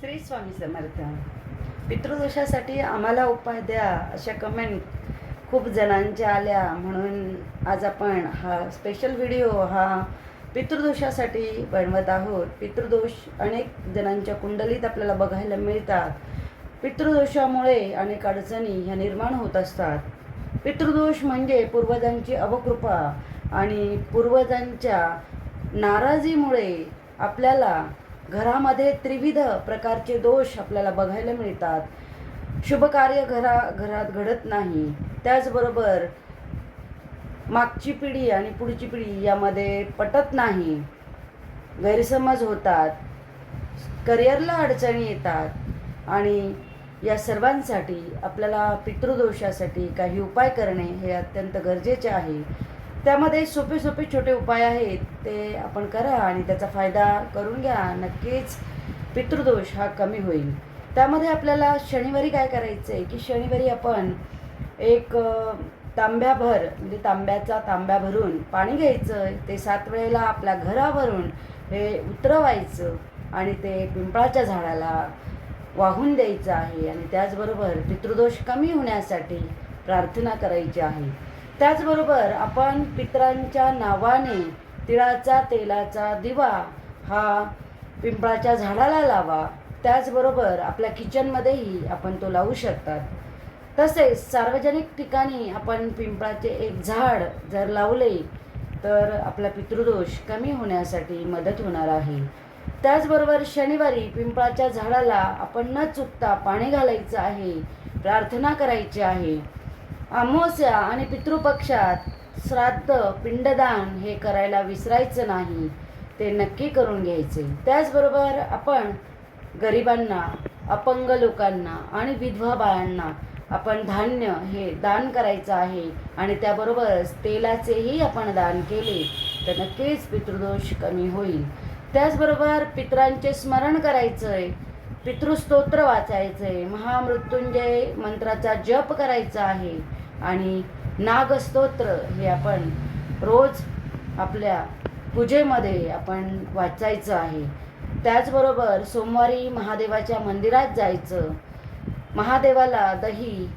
श्री स्वामी समर्थ. पितृदोषासाठी आम्हाला उपाय द्या अशा कमेंट खूप जणांच्या आल्या. म्हणून आज आपण हा स्पेशल व्हिडिओ हा पितृदोषासाठी बनवत आहोत. पितृदोष अनेक जणांच्या कुंडलीत आपल्याला बघायला मिळतात. पितृदोषामुळे अनेक अडचणी ह्या निर्माण होत असतात. पितृदोष म्हणजे पूर्वजांची अवकृपा आणि पूर्वजांच्या नाराजीमुळे आपल्याला घरामध्ये त्रिविध प्रकारचे दोष आपल्याला बघायला मिळतात. शुभ कार्य घरा घरात घडत नाही. त्याचबरोबर मागची पिढी आणि पुढची पिढी यामध्ये पटत नाही. गैरसमज होतात. करिअरला अडचणी येतात. आणि या सर्वांसाठी आपल्याला पितृदोषासाठी काही उपाय करणे हे अत्यंत गरजेचे आहे. त्यामध्ये सोपे सोपे छोटे उपाय आहेत ते आपण करा आणि त्याचा फायदा करून घ्या. नक्कीच पितृदोष हा कमी होईल. त्यामध्ये आपल्याला शनिवारी काय करायचं आहे की शनिवारी आपण एक तांब्याभर म्हणजे तांब्याचा तांब्या भरून पाणी घ्यायचं. ते सात वेळेला आपल्या घरावरून हे उतरवायचं आणि ते पिंपळाच्या झाडाला वाहून द्यायचं आहे. आणि त्याचबरोबर पितृदोष कमी होण्यासाठी प्रार्थना करायची आहे. त्याचबरोबर आपण पितरांच्या नावाने तिळाचा तेलाचा दिवा हा पिंपळाच्या झाडाला लावा. त्याचबरोबर आपल्या किचनमध्येही आपण तो लावू शकतात. तसेच सार्वजनिक ठिकाणी आपण पिंपळाचे एक झाड जर लावले तर आपला पितृदोष कमी होण्यासाठी मदत होणार आहे. त्याचबरोबर शनिवारी पिंपळाच्या झाडाला आपण न चुकता पाणी घालायचं आहे प्रार्थना करायची आहे. अमावस्या आणि पितृपक्षात श्राद्ध पिंडदान हे करायला विसरायचं नाही. ते नक्की करून घ्यायचे. त्याचबरोबर आपण गरिबांना अपंग लोकांना आणि विधवा बाळांना आपण धान्य हे दान करायचं आहे आणि त्याबरोबरच तेलाचेही आपण दान केले तर नक्कीच पितृदोष कमी होईल. त्याचबरोबर पितरांचे स्मरण करायचं आहे पितृस्तोत्र वाचायचं आहे महामृत्युंजय मंत्राचा जप करायचा आहे. आणि नागस्तोत्र हे आपण रोज आपल्या पूजेमध्ये आपण वाचायचं आहे. त्याचबरोबर सोमवारी महादेवाच्या मंदिरात जायचं. महादेवाला दही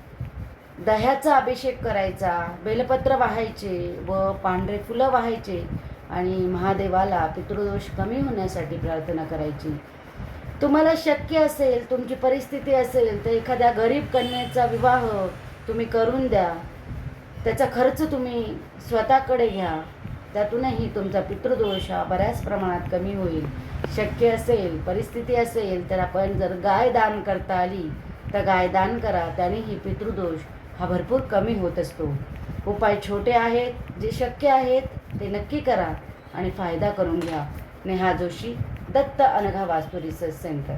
दह्याचा अभिषेक करायचा बेलपत्र वाहायचे व पांढरे फुलं वाहायचे आणि महादेवाला पितृदोष कमी होण्यासाठी प्रार्थना करायची. तुम्हाला शक्य असेल तुमची परिस्थिती असेल तर एखाद्या गरीब कन्येचा विवाह तुम्ही करून द्या. त्याचा खर्च तुम्ही स्वतःकडे घ्या. त्यातूनही तुमचा पितृदोष हा बऱ्याच प्रमाणात कमी होईल. शक्य असेल परिस्थिती असेल तर आपण जर गाय दान करता आली तर गाय दान करा. त्यानेही पितृदोष हा भरपूर कमी होत असतो. उपाय छोटे आहेत जे शक्य आहेत ते नक्की करा आणि फायदा करून घ्या. नेहा जोशी दत्त अनघा वास्तू रिसर्च सेंटर.